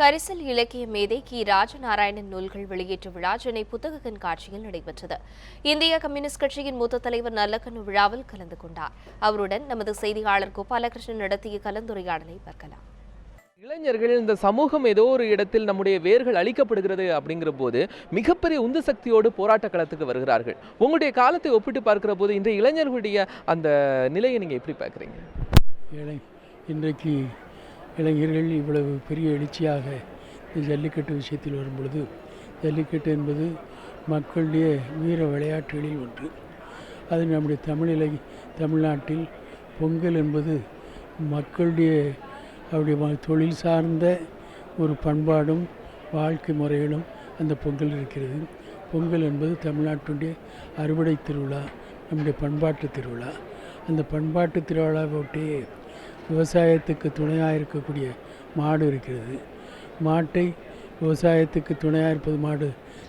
கரிசல் இலக்கிய மேதை கி. ராஜநாராயணன் நூல்கள் வெளியீட்டு விழா சென்னை புத்தக கண்காட்சியில் நடைபெற்றது. இந்திய கம்யூனிஸ்ட் கட்சியின் மூத்த தலைவர் நல்லக்கண்ணு விழாவில் கலந்து கொண்டார். அவருடன் நமது செய்தியாளர் கோபாலகிருஷ்ணன் நடத்திய கலந்துரையாடலை பார்க்கலாம். இளைஞர்கள் இந்த சமூகம் ஏதோ ஒரு இடத்தில் நம்முடைய வேர்கள் அழிக்கப்படுகிறது அப்படிங்கிற போது மிகப்பெரிய உந்து சக்தியோடு போராட்ட களத்துக்கு வருகிறார்கள். உங்களுடைய காலத்தை ஒப்பிட்டு பார்க்கிற போது இன்றைய இளைஞர்களுடைய அந்த நிலையை நீங்க எப்படி பார்க்குறீங்க? இன்றைக்கு இளைஞர்கள் இவ்வளவு பெரிய எழுச்சியாக இந்த ஜல்லிக்கட்டு விஷயத்தில் வரும்பொழுது ஜல்லிக்கட்டு என்பது மக்களுடைய வீர விளையாட்டுகளில் ஒன்று. அது நம்முடைய தமிழிலை தமிழ்நாட்டில் பொங்கல் என்பது மக்களுடைய அவருடைய தொழில் சார்ந்த ஒரு பண்பாடும் வாழ்க்கை முறைகளும் அந்த பொங்கல் இருக்கிறது. பொங்கல் என்பது தமிழ்நாட்டுடைய அறுவடை திருவிழா நம்முடைய பண்பாட்டு திருவிழா. அந்த பண்பாட்டு திருவிழாவை ஒட்டியே விவசாயத்துக்கு துணையாக இருக்கக்கூடிய மாடு இருக்கிறது. மாட்டை விவசாயத்துக்கு துணையாக இருப்பது மாடு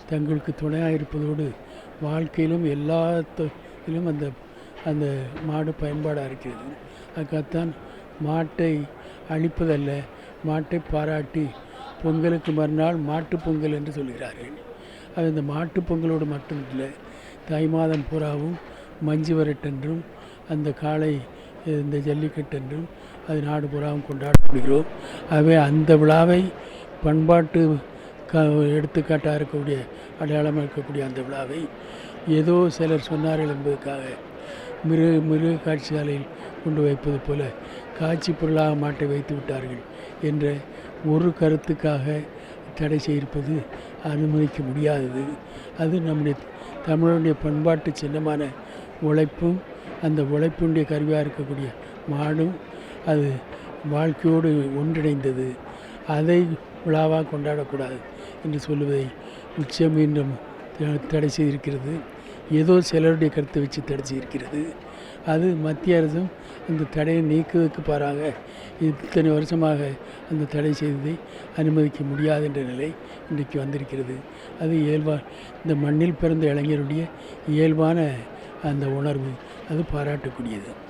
தங்களுக்கு துணையாக இருப்பதோடு வாழ்க்கையிலும் எல்லாத்திலும் அந்த அந்த மாடு பயன்பாடாக இருக்கிறது. அதுக்காகத்தான் மாட்டை அழிப்பதல்ல மாட்டை பாராட்டி பொங்கலுக்கு மறுநாள் மாட்டுப் பொங்கல் என்று சொல்கிறார்கள். அது இந்த மாட்டுப் பொங்கலோடு மட்டும் இல்லை தை மாதம் பூராவும் மஞ்சு வரட்டென்றும் அந்த காளை இந்த ஜல்லிக்கட்டு என்றும் அது நாடு பூராவும் கொண்டாடப்படுகிறோம் ஆகவே அந்த விழாவை பண்பாட்டு க எடுத்துக்காட்டாக இருக்கக்கூடிய அடையாளமாக இருக்கக்கூடிய அந்த விழாவை ஏதோ சிலர் சொன்னார்கள் என்பதற்காக மிருக மிருக காட்சியாலையில் கொண்டு வைப்பது போல காட்சி பொருளாக மாட்டை வைத்து விட்டார்கள் என்ற ஒரு கருத்துக்காக தடை செய்திருப்பது அனுமதிக்க முடியாதது. அது நம்முடைய தமிழனுடைய பண்பாட்டு சின்னமான உழைப்பும் அந்த உழைப்பினுடைய கருவியாக இருக்கக்கூடிய மாடும் அது வாழ்க்கையோடு ஒன்றிணைந்தது. அதை விழாவாக கொண்டாடக்கூடாது என்று சொல்லுவதை உச்சமீண்டும் த- தடை செய்திருக்கிறது. ஏதோ சிலருடைய கருத்தை வச்சு தடை செய்திருக்கிறது. அது மத்திய அரசும் அந்த தடையை நீக்குவதற்கு பாராக இத்தனை வருஷமாக அந்த தடை செய்ததை அனுமதிக்க முடியாது என்ற நிலை இன்றைக்கு வந்திருக்கிறது. அது இயல்பா இந்த மண்ணில் பிறந்த இளைஞருடைய இயல்பான அந்த உணர்வு. அது பாராட்டக்கூடியது.